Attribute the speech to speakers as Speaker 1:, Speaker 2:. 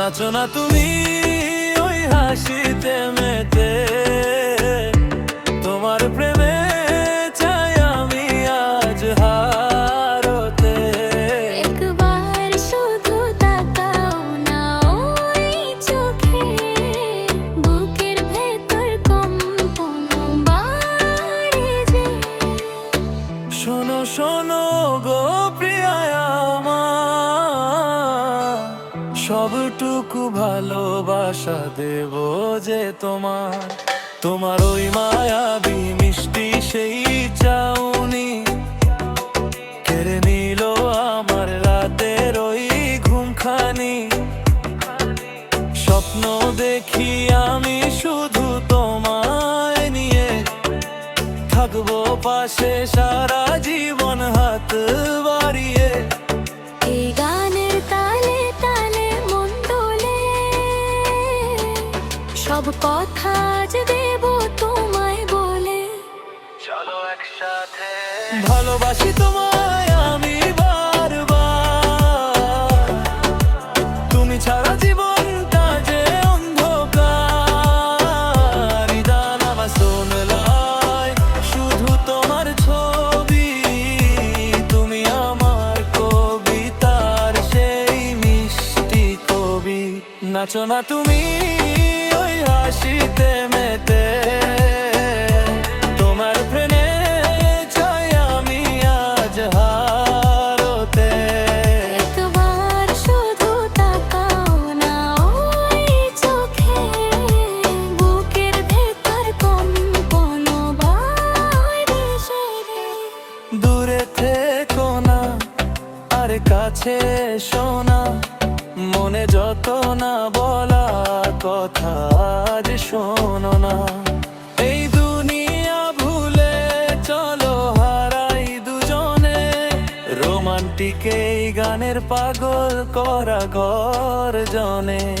Speaker 1: নাচো না তুমি ওই হাসিতে মেতে। সবটুকু ভালোবাসা দেব যে তোমার। তোমার ওই মায়াবী মিষ্টি সেই চাউনি। কেড়ে নিল আমার রাতের ওই ঘুমখানি। স্বপ্ন দেখি আমি শুধু তোমায় নিয়ে। থাকব পাশে সারা
Speaker 2: সব কথা আজ দেব তোমায় বলে।
Speaker 1: চলো একসাথে। ভালোবাসি তোমায় আমি বারবার। তুমি ছাড়া জীবনটা যে অন্ধকার। শুধু তোমার ছবি। তুমি আমার কবিতার সেই মিষ্টি কবি। নাচো না তুমি। হাসিতে মেতে তোমার প্রেমে চাই আমি আজ হারতে।
Speaker 2: একবার শুধু তাকাও না ওই চোখে বুকের ভেতর কম্পন
Speaker 1: দূরে থেকো না আর কাছে শোনা মনে যত না বলা কথা আজ শোনো না। এই দুনিয়া ভুলে চলো, হারাই দুজনে। রোমান্টিক এই গানের পাগল করা গর্জনে